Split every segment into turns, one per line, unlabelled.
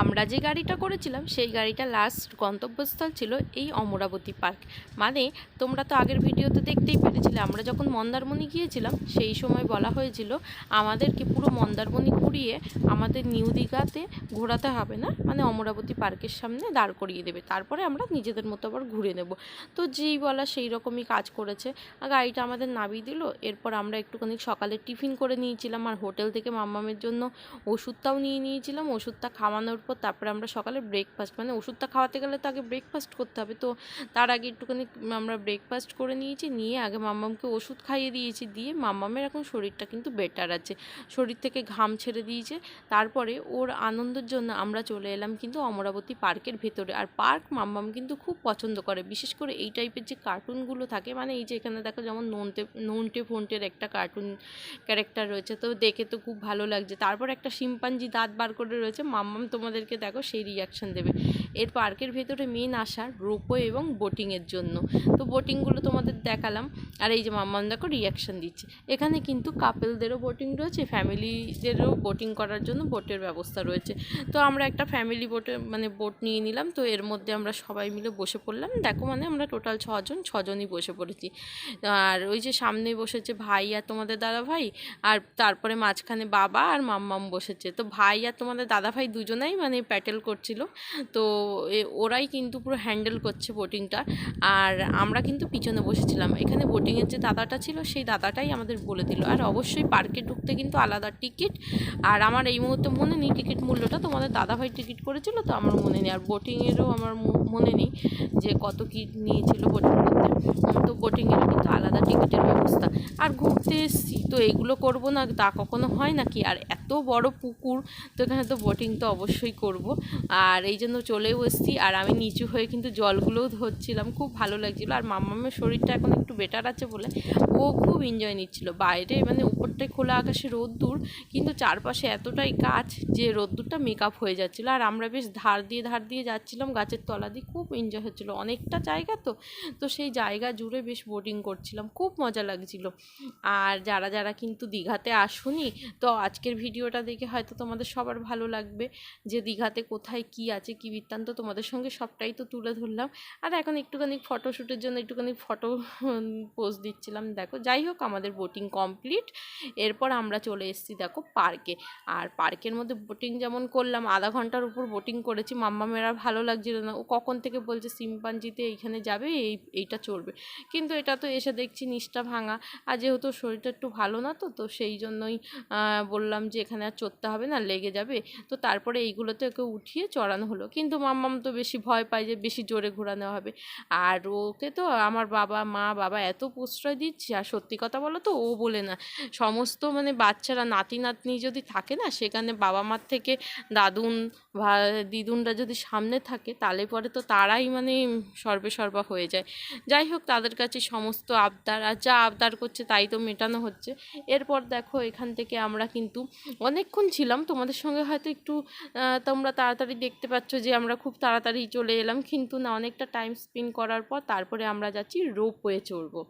আমরা যে গাড়িটা করেছিলাম, সেই গাড়িটা লাস্ট গন্তব্যস্থল ছিল এই অমরাবতী পার্ক। মানে তোমরা তো আগের ভিডিওতে দেখতেই পেরেছিলে, আমরা যখন মন্দারমণি গিয়েছিলাম, সেই সময় বলা হয়েছিল আমাদেরকে পুরো মন্দারমণি ঘুরিয়ে আমাদের নিউ দীঘাতে ঘোরাতে হবে না মানে অমরাবতী পার্কের সামনে দাঁড় করিয়ে দেবে। তারপরে আমরা নিজেদের মতো আবার ঘুরে নেব। তো যেই বলা সেই রকমই কাজ করেছে। গাড়িটা আমাদের নামিয়ে দিল, এরপর আমরা একটুখানি সকালে টিফিন করে নিয়েছিলাম, আর হোটেল থেকে মাম্মামের জন্য ওষুধটাও নিয়ে নিয়েছিলাম, ওষুধটা খাওয়ানোর পর তারপরে আমরা সকালে ব্রেকফাস্ট মানে ওষুধটা খাওয়াতে গেলে তো আগে ব্রেকফাস্ট করতে হবে, তো তার আগে একটুখানি আমরা ব্রেকফাস্ট করে নিয়েছি, নিয়ে আগে মাম্মামকে ওষুধ খাইয়ে দিয়েছি, দিয়ে মাম্মামের এখন শরীরটা কিন্তু বেটার আছে, শরীর থেকে ঘাম ছেড়ে দিয়েছে, তারপরে ওর আনন্দের জন্য আমরা চলে এলাম কিন্তু অমরাবতী পার্কের ভেতরে, আর পার্ক মাম্মাম কিন্তু খুব পছন্দ করে, বিশেষ করে এই টাইপের যে কার্টুনগুলো থাকে মানে এই যে এখানে দেখো যেমন নন্টে নন্টে ফোনটের একটা কার্টুন ক্যারেক্টার রয়েছে, তো দেখে তো খুব ভালো লাগছে, তারপর একটা শিম্পাঞ্জি দাঁত বার করে রয়েছে, মাম্মাম তোমাদেরকে দেখো সেই রিয়াকশন দেবে। এর পার্কের ভেতরে মেন আসার রোপওয়ে এবং বোটিংয়ের জন্য। তো বোটিংগুলো তোমাদের দেখালাম। আর এই যে মাম্মাম দেখো রিয়াকশন দিচ্ছে। এখানে কিন্তু কাপেলদেরও বোটিং রয়েছে ফ্যামিলিদেরও বোটিং করার জন্য বোটের ব্যবস্থা রয়েছে। তো আমরা একটা ফ্যামিলি বোটে মানে বোট নিয়ে নিলাম। তো এর মধ্যে আমরা সবাই মিলে বসে পড়লাম। দেখো মানে আমরা টোটাল ছজন, ছজনই বসে পড়েছি। আর ওই যে সামনে বসেছে ভাই আর তোমাদের দাদা ভাই আর তারপরে মাঝখানে বাবা আর মাম্মাম বসেছে। তো ভাই আর তোমাদের দাদা ভাই দুজনেই মানে প্যাটেল করছিল। তো ওরাই কিন্তু পুরো হ্যান্ডেল করছে বোটিংটা। আর আমরা কিন্তু পিছনে বসেছিলাম। এখানে বোটিংয়ের যে দাদাটা ছিল, সেই দাদাটাই আমাদের বলে দিল। আর অবশ্যই পার্কে ঢুকতে কিন্তু আলাদা টিকিট। আর আমার এই মুহূর্তে মনে নেই টিকিট মূল্যটা। তোমাদের দাদাভাই টিকিট করেছিল তো আমার মনে নেই। আর বোটিংয়েরও আমার মনে নেই যে কত কী নিয়েছিল বোটিং করতে। তো বোটিংয়েরও কিন্তু আলাদা টিকিটের ব্যবস্থা। আর ঘুরতে এসছি। তো এগুলো করব না, তা কখনো হয় নাকি? আর এত বড় পুকুর, তো এখানে তো বোটিং তো অবশ্যই করব। আর এই জন্য চলেও এসেছি। আর আমি নিচু হয়ে কিন্তু জলগুলোও ধরছিলাম। খুব ভালো লাগছিল। আর মাম্মামের শরীরটা এখন একটু বেটার আছে বলে ও খুব এনজয় নিচ্ছিল। বাইরে মানে উপরটায় খোলা আকাশে রোদ্দুর, কিন্তু চারপাশে এতটাই গাছ যে রোদ্দুরটা মেকআপ হয়ে যাচ্ছিল। আর আমরা বেশ ধার দিয়ে ধার দিয়ে যাচ্ছিলাম গাছের তলা দিয়ে। খুব এনজয় হচ্ছিল। অনেকটা জায়গা তো। তো সেই জায়গা জুড়ে বেশ বোটিং করছিলাম। খুব মজা লাগছিল। আর যারা যারা কিন্তু দীঘাতে আসুনি, তো আজকের ভিডিওটা দেখে হয়তো তোমাদের সবার ভালো লাগবে। যে দীঘাতে কোথায় কি আছে, কি বৃত্তান্ত তোমাদের সঙ্গে সবটাই তো তুলে ধরলাম। আর এখন একটুখানি ফটোশ্যুটের জন্য একটুখানি ফটো পোস্ট দিচ্ছিলাম। দেখো, যাই হোক, আমাদের বোটিং কমপ্লিট এরপর আমরা চলে এসেছি, দেখো পার্কে আর পার্কের মধ্যে বোটিং যেমন করলাম, আধা ঘণ্টার উপর বোটিং করেছি। মাম্মা মেয়েরা ভালো লাগছিল না। ও কখন থেকে বলছে, সিম্পাঞ্জিতে এইখানে যাবে, এই, এইটা চড়বে। কিন্তু এটা তো এসে দেখছি নিষ্ঠা ভাঙা। আর যেহেতু শরীরটা একটু ভালো না তো তো সেই জন্যই বললাম যে এখানে আর চড়তে হবে না, লেগে যাবে। তো তারপরে এইগুলোতে ওকে উঠিয়ে চড়ানো হলো। কিন্তু মাম্মাম তো বেশি ভয় পায় যে বেশি জোরে ঘোরানো হবে। আর ওকে তো আমার বাবা, মা, বাবা এত প্রশ্রয় দিচ্ছে, আর সত্যি কথা বলো তো ও বলে না। সমস্ত মানে বাচ্চারা, নাতি, নাতনি যদি থাকে না, সেখানে বাবা মার থেকে দাদুন বা দিদুনরা যদি সামনে থাকে, তাহলে পরে তো তারাই মানে সর্বে সর্বা হয়ে যায়। যাই হোক, তাদের কাছে সমস্ত আবদার, আর যা আবদার করছে তাই তো মেটানো হচ্ছে। এরপর দেখো এখান থেকে আমরা কিন্তু অনেকক্ষণ ছিলাম। তোমাদের সঙ্গে হয়তো একটু তোমরা তাড়াতাড়ি দেখতে পাচ্ছ যে আমরা খুব তাড়াতাড়ি চলে এলাম। কিন্তু না, অনেকটা টাইম স্পেন্ড করার পর তারপরে আমরা যাচ্ছি রোপ হয়ে চড়বো।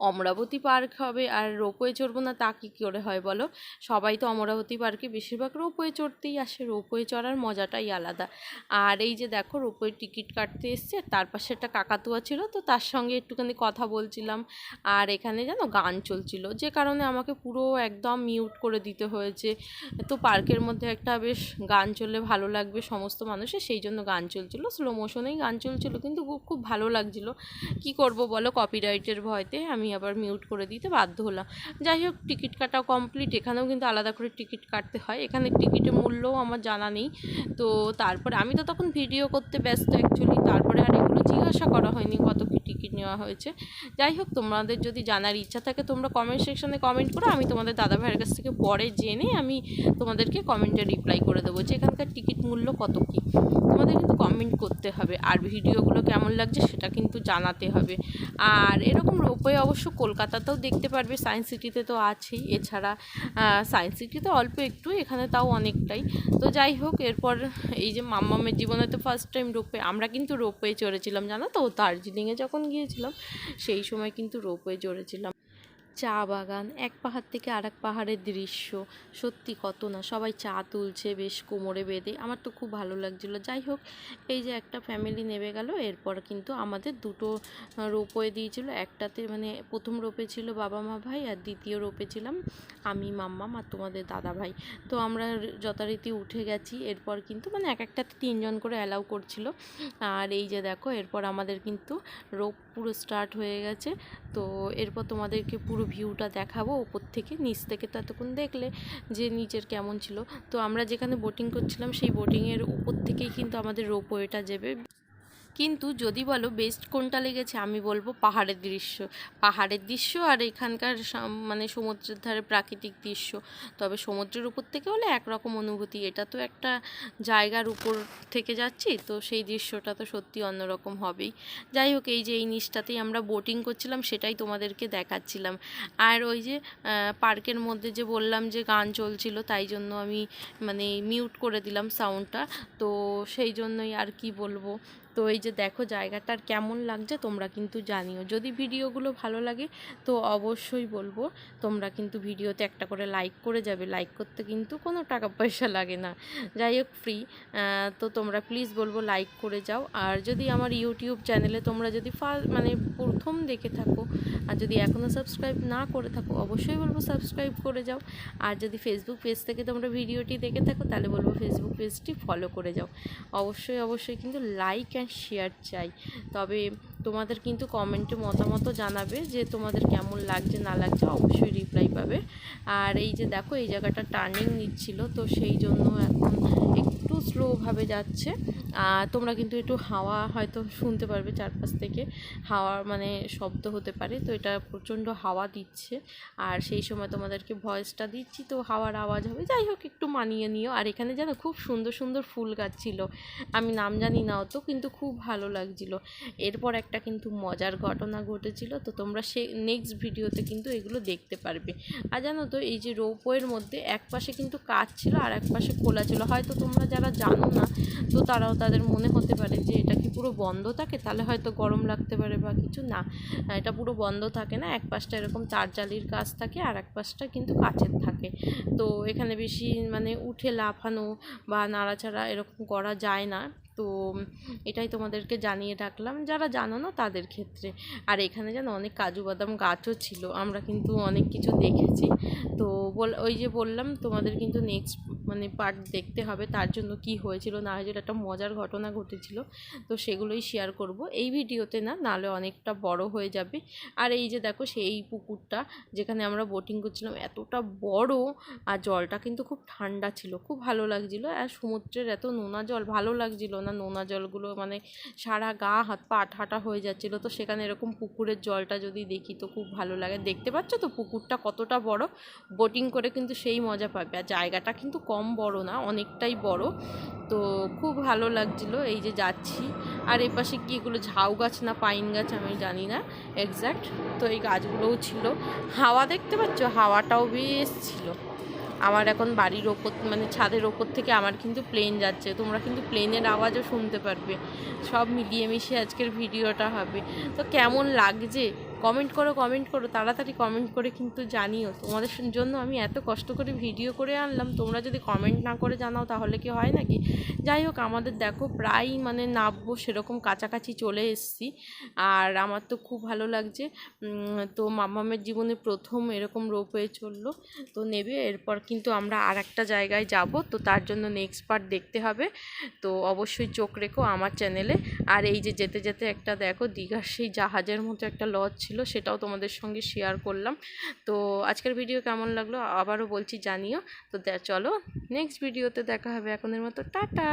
অমরাবতী পার্ক হবে। আর রোপওয়ে চড়বো না, তা কী করে হয় বলো? সবাই তো অমরাবতী পার্কে বেশিরভাগ রোপওয়ে চড়তেই আসে। রোপওয়ে চড়ার মজাটাই আলাদা। আর এই যে দেখো রোপওয়ে টিকিট কাটতে এসছে। তার পাশে একটা কাকাতুয়া ছিল, তো তার সঙ্গে একটুখানি কথা বলছিলাম। আর এখানে যেন গান চলছিল। যে কারণে আমাকে পুরো একদম মিউট করে দিতে হয়েছে। তো পার্কের মধ্যে একটা বেশ গান চললে ভালো লাগবে সমস্ত মানুষের, সেই জন্য গান চলছিল। স্লো মোশনেই গান চলছিল, কিন্তু খুব খুব ভালো লাগছিল। কি করব বলো কপিরাইটের ভয়তে আমি আবার মিউট করে দিতে বাধ্য হলাম। যাই হোক টিকিট কাটা কমপ্লিট এখানেও কিন্তু আলাদা করে টিকিট কাটতে হয়। এখানে টিকিটের মূল্যও আমার জানা নেই। তো তারপরে আমি তো তখন ভিডিও করতে ব্যস্ত অ্যাকচুয়ালি তারপরে আর এগুলো জিজ্ঞাসা করা হয়নি কত কি টিকিট নেওয়া হয়েছে। যাই হোক, তোমাদের যদি জানার ইচ্ছা থাকে, তোমরা কমেন্ট সেকশনে কমেন্ট করো। আমি তোমাদের দাদা ভাইয়ের কাছ থেকে পরে জেনে আমি তোমাদেরকে কমেন্টে রিপ্লাই করে দেবো যে এখানকার টিকিট মূল্য কত কী। তোমাদের কিন্তু কমেন্ট করতে হবে। আর ভিডিওগুলো কেমন লাগছে সেটা কিন্তু জানাতে হবে। আর এরকম রোপওয়ে অবশ্য কলকাতাতেও দেখতে পারবে, সায়েন্স সিটিতে তো আছেই। এছাড়া সায়েন্স সিটিতে অল্প একটু, এখানে তাও অনেকটাই। তো যাই হোক, এরপর এই যে মাম্মামের জীবনে তো ফার্স্ট টাইম রোপওয়ে আমরা কিন্তু রোপওয়ে চড়েছিলাম, জানো তো? দার্জিলিংয়ে যখন গিয়েছিলাম, সেই সময় কিন্তু রোপওয়ে চড়েছিলাম। চা বাগান, এক পাহাড় থেকে আরেক পাহাড়ের দৃশ্য। সত্যি কত না, সবাই চা তুলছে, বেশ কোমরে বেঁধে। আমার তো খুব ভালো লাগছিল। যাই হোক, এই যে একটা ফ্যামিলি নেমে গেল, এরপর কিন্তু আমাদের দুটো রোপওয়ে দিয়েছিল। একটাতে মানে প্রথম রোপে ছিল বাবা মা ভাই, আর দ্বিতীয় রোপে ছিলাম আমি মাম্মাম আর তোমাদের দাদা ভাই। তো আমরা যথারীতি উঠে গেছি। এরপর কিন্তু মানে এক একটাতে তিনজন করে অ্যালাউ করছিল। আর এই যে দেখো, এরপর আমাদের কিন্তু রোপ পুরো স্টার্ট হয়ে গেছে। তো এরপর তোমাদেরকে পুরো ভিউটা দেখাবো ওপর থেকে, নিচ থেকে তো এতক্ষণ দেখলে যে নিচের কেমন ছিল। তো আমরা যেখানে বোটিং করছিলাম, সেই বোটিংয়ের উপর থেকেই কিন্তু আমাদের রোপওয়েটা যাবে। কিন্তু যদি বলো বেস্ট কোনটা লেগেছে, আমি বলব পাহাড়ের দৃশ্য। পাহাড়ের দৃশ্য আর এখানকার মানে সমুদ্রের ধারে প্রাকৃতিক দৃশ্য। তবে সমুদ্রের উপর থেকে হলে একরকম অনুভূতি। এটা তো একটা জায়গার উপর থেকে যাচ্ছি, তো সেই দৃশ্যটা তো সত্যি অন্যরকম হবেই। যাই হোক, এই যে এই নিচটাতেই আমরা বোটিং করছিলাম, সেটাই তোমাদেরকে দেখাচ্ছিলাম। আর ওই যে পার্কের মধ্যে যে বললাম যে গান চলছিল, তাই জন্য আমি মানে মিউট করে দিলাম সাউন্ডটা তো সেই জন্যই আর কি বলব তো এই যে দেখো জায়গাটার কেমন লাগছে তোমরা কিন্তু জানিও। যদি ভিডিওগুলো ভালো লাগে তো অবশ্যই বলব, তোমরা কিন্তু ভিডিওতে একটা করে লাইক করে যাবে। লাইক করতে কিন্তু কোনো টাকা পয়সা লাগে না। যাই হোক ফ্রি তো তোমরা প্লিজ বলব লাইক করে যাও। আর যদি আমার ইউটিউব চ্যানেলে তোমরা যদি ফার্স্ট মানে প্রথম দেখে থাকো আর যদি এখনও সাবস্ক্রাইব না করে থাকো, অবশ্যই বলব সাবস্ক্রাইব করে যাও। আর যদি ফেসবুক পেজ থেকে তোমরা ভিডিওটি দেখে থাকো, তাহলে বলব ফেসবুক পেজটি ফলো করে যাও। অবশ্যই অবশ্যই কিন্তু লাইক অ্যান্ড শেয়ার চাই। তবে তোমাদের কিন্তু কমেন্টে মতামত জানাবে যে তোমাদের কেমন লাগছে, না লাগছে অবশ্যই রিপ্লাই পাবে। আর এই যে দেখো, এই জায়গাটা টার্নিং নিচ্ছিল, তো সেই জন্য এখন একটু স্লোভাবে যাচ্ছে। আর তোমরা কিন্তু একটু হাওয়া হয়তো শুনতে পারবে চারপাশ থেকে। হাওয়ার মানে শব্দ হতে পারে, তো এটা প্রচণ্ড হাওয়া দিচ্ছে। আর সেই সময় তোমাদেরকে ভয়েসটা দিচ্ছি, তো হাওয়ার আওয়াজ হবে। যাই হোক, একটু মানিয়ে নিও। আর এখানে জানো খুব সুন্দর সুন্দর ফুল গাছ ছিল। আমি নাম জানি না অত, কিন্তু খুব ভালো লাগছিল। এরপর একটা কিন্তু মজার ঘটনা ঘটেছিল, তো তোমরা সে নেক্সট ভিডিওতে কিন্তু এগুলো দেখতে পারবে। আর জানো তো, এই যে রোপওয়ের মধ্যে এক পাশে কিন্তু কাজ ছিল আর এক পাশে খোলা ছিল। হয়তো তোমরা যারা জানো না। তো তারাও তাদের মনে হতে পারে যে এটা কি পুরো বন্ধ থাকে? তাহলে হয়তো গরম লাগতে পারে বা কিছু না। এটা পুরো বন্ধ থাকে না। এক পাশটা এরকম তার জালির কাজ থাকে, আর এক পাশটা কিন্তু কাচের থাকে। তো এখানে বেশি মানে উঠে লাফানো বা নাড়াচাড়া এরকম করা যায় না। তো এটাই তোমাদেরকে জানিয়ে রাখলাম। যারা জানো না তাদের ক্ষেত্রে। আর এখানে যেন অনেক কাজু বাদাম গাছও ছিল, আমরা কিন্তু অনেক কিছু দেখেছি। তো বল ওই যে বললাম, তোমাদের কিন্তু নেক্সট মানে পার্ট দেখতে হবে, তার জন্য কি হয়েছিল, না হয়েছিল, একটা মজার ঘটনা ঘটেছিল। তো সেগুলোই শেয়ার করব। এই ভিডিওতে না, নাহলে অনেকটা বড় হয়ে যাবে। আর এই যে দেখো, সেই পুকুরটা যেখানে আমরা বোটিং করছিলাম, এতটা বড় আর জলটা কিন্তু খুব ঠান্ডা ছিল। খুব ভালো লাগছিল। আর সমুদ্রের এত নোনা জল, ভালো লাগছিল না। নোনা জলগুলো মানে সারা গা, হাত, পা আঠাটা হয়ে যাচ্ছিল। তো সেখানে এরকম পুকুরের জলটা যদি দেখি তো খুব ভালো লাগে। দেখতে পাচ্ছ তো পুকুরটা কতটা বড়? বোটিং করে কিন্তু সেই মজা পাবে। আর জায়গাটা কিন্তু কম বড় না, অনেকটাই বড়। তো খুব ভালো লাগছিল এই যে যাচ্ছি। আর এই পাশে কি এগুলো ঝাউ গাছ না পাইন গাছ আমি জানি না এক্স্যাক্ট তো এই গাছগুলোও ছিল। হাওয়া দেখতে পাচ্ছ? হাওয়াটাও বেশ ছিল। আমার এখন বাড়ির ওপর মানে ছাদের ওপর থেকে আমার কিন্তু প্লেন যাচ্ছে। তোমরা কিন্তু প্লেনের আওয়াজও শুনতে পারবে। সব মিলিয়ে মিশিয়ে আজকের ভিডিওটা হবে। তো কেমন লাগছে? কমেন্ট করো কমেন্ট করো, তাড়াতাড়ি কমেন্ট করে কিন্তু জানিও। তোমাদের জন্য আমি এত কষ্ট করে ভিডিও করে আনলাম, তোমরা যদি কমেন্ট না করে জানাও তাহলে কি হয় নাকি? যাই হোক, আমাদের দেখো প্রায় মানে নামবো সেরকম কাছাকাছি চলে এসেছি। আর আমার তো খুব ভালো লাগছে। তো মামামের জীবনে প্রথম এরকম রোপওয়ে চলল। তো নেবে, এরপর কিন্তু আমরা আর একটা জায়গায় যাব। তো তার জন্য নেক্সট পার্ট দেখতে হবে। তো অবশ্যই চোখ রেখো আমার চ্যানেলে আর এই যে যেতে যেতে একটা দেখো, দীঘার সেই জাহাজের মতো একটা লজ ছিল, সেটাও তোমাদের সঙ্গে শেয়ার করলাম। তো আজকের ভিডিও কেমন লাগল আবারও বলছি জানিও। তো চলো নেক্সট ভিডিওতে দেখা হবে এখনের মতো। টাটা!